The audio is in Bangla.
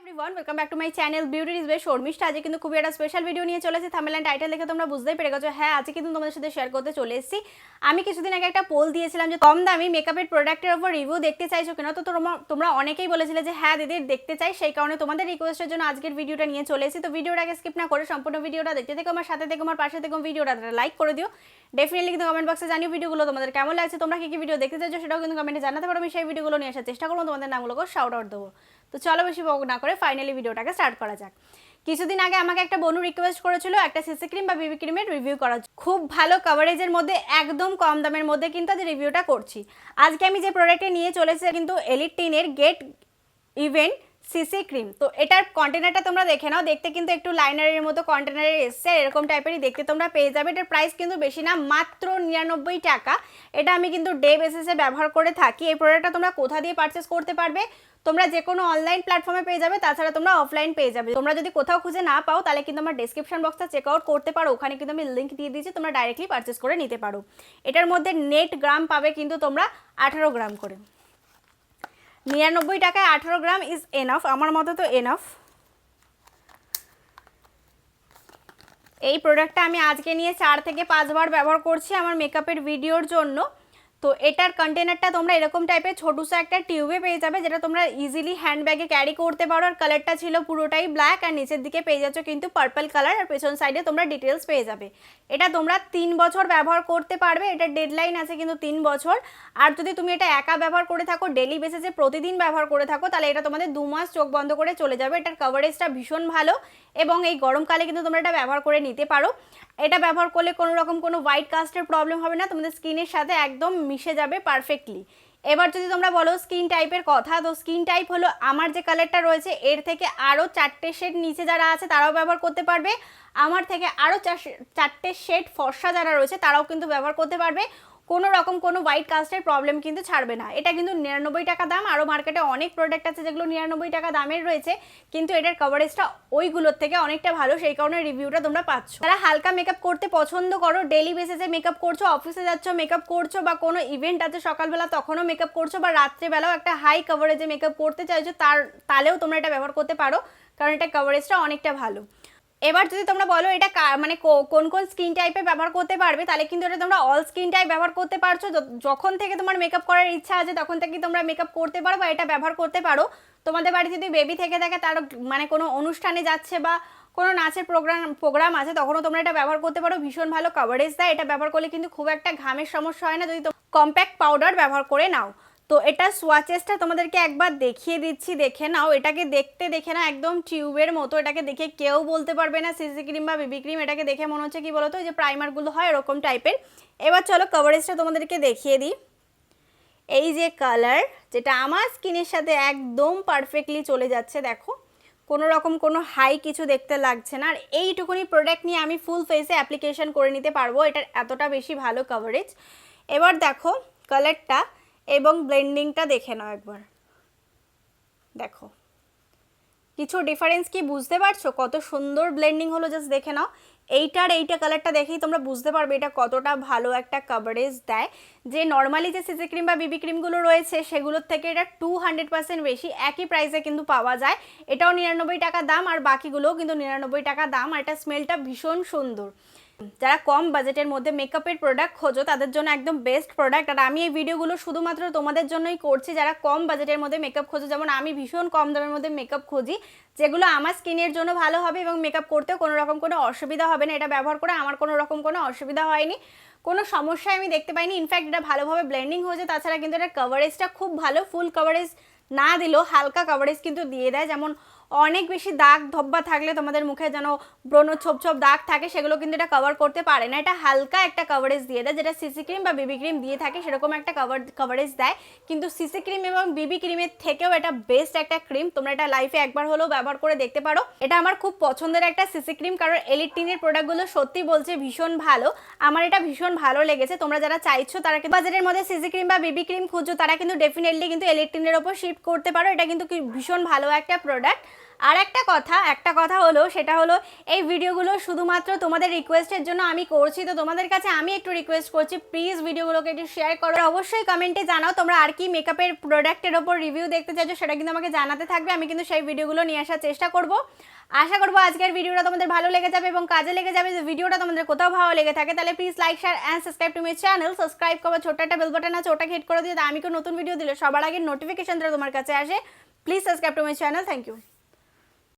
Everyone welcome back to my channel beauty is বেশ শর্মিষ্ঠা আজকে কিন্তু খুবই একটা স্পেশাল ভিডিও নিয়ে চলেছে। থামেল অ্যান্ড টাইটেল দেখে তোমরা বুঝতেই পেরে গেছো। হ্যাঁ আজকে কিন্তু তোমাদের সাথে শেয়ার করতে চলে এসেছি। আমি কিছুদিন আগে একটা পোল দিয়েছিলাম যে কম দামি মেকআপের প্রোডাক্টের ওপর রিভিউ দেখতে চাইছো কিনা? তো তোমরা অনেকেই বলেছিলে যে হ্যাঁ দিদি, দেখতে চাই। সেই কারণে তোমাদের রিকোয়েস্টের জন্য আজকের ভিডিওটা নিয়ে চলে এসেছি। তো ভিডিওটাকে স্কিপ না করে সম্পূর্ণ ভিডিওটা দেখতে থেকো, আমার সাথে থেকে, আমার পাশে থেকে ভিডিওটা লাইক করে দিও। ডেফিনেটলি কিন্তু কমেন্ট বক্সে জানিও ভিডিওগুলো তোমাদের কেমন লাগছে। তোমরা কি কি ভিডিও দেখতে চাইছো সেটাও কিন্তু কমেন্টে জানাতে পারো। আমি সেই ভিডিওগুলো নিয়ে আসার চেষ্টা করব। তোমাদের নামগুলোকে শাউট আউট দেবো। তো চলো বেশি না করে ফাইনালি ভিডিওটাকে স্টার্ট করা যাক। কিছুদিন আগে আমাকে একটা বনু রিকোয়েস্ট করেছিল, একটা সিসি ক্রিম বা বিবি ক্রিমের রিভিউ করার খুব ভালো কভারেজের মধ্যে, একদম কম দামের মধ্যে কিন্তু আজ রিভিউটা করছি। আজকে আমি যে প্রোডাক্টটি নিয়ে চলেছি কিন্তু এলিট টিনের গেট ইভেন্ট সিসি ক্রিম। তো এটার কন্টেনারটা তোমরা দেখে নাও। দেখতে কিন্তু একটু লাইনারের মতো কন্টেনারে এসছে। এরকম টাইপেরই দেখতে তোমরা পেয়ে যাবে। এটার প্রাইস কিন্তু বেশি না, মাত্র নিরানব্বই টাকা। এটা আমি কিন্তু ডে বেসিসে ব্যবহার করে থাকি। এই প্রোডাক্টটা তোমরা কোথা দিয়ে পারচেস করতে পারবে? তোমরা যে কোনো অনলাইন প্ল্যাটফর্মে পেয়ে যাবে। তাছাড়া তোমরা অফলাইন পেয়ে যাবে। তোমরা যদি কোথাও খুঁজে না পাও, তাহলে কিন্তু আমার ডেসক্রিপশন বক্সটা চেক আউট করতে পারো। ওখানে কিন্তু আমি লিঙ্ক দিয়ে দিয়েছি। তোমরা ডাইরেক্টলি পারচেস করে নিতে পারো। এটার মধ্যে নেট গ্রাম পাবে কিন্তু তোমরা আঠারো গ্রাম করে। নিরানব্বই টাকায় আঠারো গ্রাম ইজ এনাফ আমার মতো তো এনাফ এই প্রোডাক্টটা আমি আজকে নিয়ে চার থেকে পাঁচবার ব্যবহার করছি আমার মেকআপের ভিডিওর জন্য। তো এটার কন্টেনারটা তোমরা এরকম টাইপের ছোটুসা একটা টিউবে পেয়ে যাবে, যেটা তোমরা ইজিলি হ্যান্ডব্যাগে ক্যারি করতে পারো। আর কালারটা ছিল পুরোটাই ব্ল্যাক আর নিচের দিকে পেয়ে যাচ্ছ কিন্তু পার্পল কালার আর পেছন সাইডে তোমরা ডিটেলস পেয়ে যাবে। এটা তোমরা তিন বছর ব্যবহার করতে পারবে, এটা ডেডলাইন আছে কিন্তু তিন বছর। আর যদি তুমি এটা একা ব্যবহার করে থাকো ডেলি বেসিসে প্রতিদিন ব্যবহার করে থাকো, তাহলে এটা তোমাদের দু মাস চোখ বন্ধ করে চলে যাবে। এটার কভারেজটা ভীষণ ভালো এবং এই গরমকালে কিন্তু তোমরা এটা ব্যবহার করে নিতে পারো। এটা ব্যবহার করলে কোনো রকম কোনো হোয়াইট কাস্টের প্রবলেম হবে না। তোমাদের স্কিনের সাথে একদম মিশে যাবে পারফেক্টলি এবার যদি তোমরা বলো স্কিন টাইপের কথা, তো স্কিন টাইপ হলো আমার যে কালারটা রয়েছে, এর থেকে আরও চারটে শেড নিচে যারা আছে, তারাও ব্যবহার করতে পারবে। আমার থেকে আরও চারটে শেড ফর্সা যারা রয়েছে, তারাও কিন্তু ব্যবহার করতে পারবে। কোনো রকম কোনো হোয়াইট কাস্টের প্রবলেম কিন্তু ছাড়বে না। এটা কিন্তু নিরানব্বই টাকা দাম আরও মার্কেটে অনেক প্রোডাক্ট আছে যেগুলো নিরানব্বই টাকা দামের রয়েছে, কিন্তু এটার কভারেজটা ওইগুলোর থেকে অনেকটা ভালো, সেই কারণে রিভিউটা তোমরা পাচ্ছ। যারা হালকা মেকআপ করতে পছন্দ করো ডেলি বেসিসে মেকআপ করছ অফিসে যাচ্ছ মেকআপ করছ বা কোনো ইভেন্ট আছে সকালবেলা তখনও মেকআপ করছ বা রাত্রেবেলাও একটা হাই কভারেজে মেকআপ করতে চাইছো, তার, তাহলেও তোমরা এটা ব্যবহার করতে পারো, কারণ এটা কভারেজটা অনেকটা ভালো। এবার যদি তোমরা বলো এটা মানে কোন কোন স্কিন টাইপে ব্যবহার করতে পারবে, তাহলে কিন্তু এটা তোমরা অল স্কিন টাইপ ব্যবহার করতে পারছ। যখন থেকে তোমার মেকআপ করার ইচ্ছা আছে, তখন থেকে তোমরা মেকআপ করতে পারো বা এটা ব্যবহার করতে পারো। তোমাদের বাড়িতে যদি বেবি থেকে থাকে, তার মানে কোনো অনুষ্ঠানে যাচ্ছে বা কোনো নাচের প্রোগ্রাম প্রোগ্রাম আছে, তখনও তোমরা এটা ব্যবহার করতে পারো। ভীষণ ভালো কভারেজ দেয়। এটা ব্যবহার করলে কিন্তু খুব একটা ঘামের সমস্যা হয় না। যদি কম্প্যাক্ট পাউডার ব্যবহার করে নাও। তো এটা সোয়াচেসটা তোমাদেরকে একবার দেখিয়ে দিচ্ছি, দেখে নাও। এটাকে দেখতে দেখে না, একদম টিউবের মতো। এটাকে দেখে কেউ বলতে পারবে না, সিসি ক্রিম বা বিবি ক্রিম। এটাকে দেখে মনে হচ্ছে কি বলতো যে প্রাইমারগুলো হয় এরকম টাইপের এবার চলো কভারেজটা তোমাদেরকে দেখিয়ে দিই। এই যে কালার যেটা আমার স্কিনের সাথে একদম পারফেক্টলি চলে যাচ্ছে, দেখো। কোনো রকম কোনো হাই কিছু দেখতে লাগছে না। আর এইটুকুনি প্রোডাক্ট নিয়ে আমি ফুল ফেসে অ্যাপ্লিকেশন করে নিতে পারব। এটার এতটা বেশি ভালো কভারেজ এবার দেখো কালারটা এবং ব্লেন্ডিংটা দেখে নাও একবার। দেখো। কিছু ডিফারেন্স কি বুঝতে পারছ? কত সুন্দর ব্লেন্ডিং হলো জাস্ট দেখে নাও। এইটার এইটা কালারটা দেখেই তোমরা বুঝতে পারবে এটা কতটা ভালো একটা কভারেজ দেয়। যে নর্মালি যে সিসি ক্রিম বা বিবি ক্রিমগুলো রয়েছে, সেগুলোর থেকে এটা টু হান্ড্রেড পার্সেন্ট বেশি একই প্রাইসে কিন্তু পাওয়া যায়। এটাও নিরানব্বই টাকা দাম, আর বাকিগুলোও কিন্তু নিরানব্বই টাকা দাম, আর এটা স্মেলটা ভীষণ সুন্দর। যারা কম বাজেটের মধ্যে মেকআপের প্রোডাক্ট খোঁজো, তাদের জন্য একদম বেস্ট প্রোডাক্ট আর আমি এই ভিডিওগুলো শুধুমাত্র তোমাদের জন্যই করছি, যারা কম বাজেটের মধ্যে মেকআপ খোঁজো। যেমন আমি ভীষণ কম দামের মধ্যে মেকআপ খুঁজি, যেগুলো আমার স্কিনের জন্য ভালো হবে এবং মেকআপ করতেও কোনো রকম কোনো অসুবিধা হবে না। এটা ব্যবহার করে আমার কোনো রকম কোনো অসুবিধা হয়নি। কোনো সমস্যায় আমি দেখতে পাইনি। ইনফ্যাক্ট এটা ভালোভাবে ব্লেন্ডিং হয়েছে। তাছাড়া কিন্তু এটা কভারেজটা খুব ভালো। ফুল কভারেজ না দিলেও হালকা কভারেজ কিন্তু দিয়ে দেয়। যেমন অনেক বেশি দাগ ধব্বা থাকলে তোমাদের মুখে যেন ব্রণ ছোপ ছোপ দাগ থাকে, সেগুলো কিন্তু এটা কভার করতে পারে না। এটা হালকা একটা কভারেজ দিয়ে দেয়, যেটা সিসি ক্রিম বা বিবি ক্রিম দিয়ে থাকে, সেরকম একটা কভার কভারেজ দেয়। কিন্তু সিসি ক্রিম এবং বিবি ক্রিমের থেকেও এটা বেস্ট একটা ক্রিম তোমরা এটা লাইফে একবার হলেও ব্যবহার করে দেখতে পারো। এটা আমার খুব পছন্দের একটা সিসি ক্রিম কারণ এলিটিনের প্রোডাক্টগুলো সত্যি বলছে ভীষণ ভালো। আমার এটা ভীষণ ভালো লেগেছে। তোমরা যারা চাইছো তারা কিন্তু বাজারের মধ্যে সিসি ক্রিম বা বিবি ক্রিম খুঁজো তারা কিন্তু ডেফিনেটলি কিন্তু এলিটিনের ওপর শিফট করতে পারো। এটা কিন্তু ভীষণ ভালো একটা প্রোডাক্ট আর একটা কথা একটা কথা হলো, সেটা হলো এই ভিডিওগুলো শুধুমাত্র তোমাদের রিকোয়েস্টের জন্য আমি করছি। তো তোমাদের কাছে আমি একটু রিকোয়েস্ট করছি প্লিজ ভিডিওগুলোকে একটু শেয়ার করো। অবশ্যই কমেন্টে জানাও তোমরা আর কি মেকআপের প্রোডাক্টের ওপর রিভিউ দেখতে চাইছো, সেটা কিন্তু আমাকে জানাতে থাকবে। আমি কিন্তু সেই ভিডিওগুলো নিয়ে আসার চেষ্টা করব। আশা করব আজকের ভিডিওটা তোমাদের ভালো লেগে যাবে এবং কাজে লেগে যাবে। যে ভিডিওটা তোমাদের কোথাও ভালো লেগে থাকে, তাহলে please like share and subscribe to my channel subscribe করো ছোট একটা বেল বাটন আছে ওটাকে হিট করে দিও। আমি কেউ নতুন ভিডিও দিলে সবার আগে নোটিফিকেশনটা তোমার কাছে আসে। Please subscribe to my channel thank you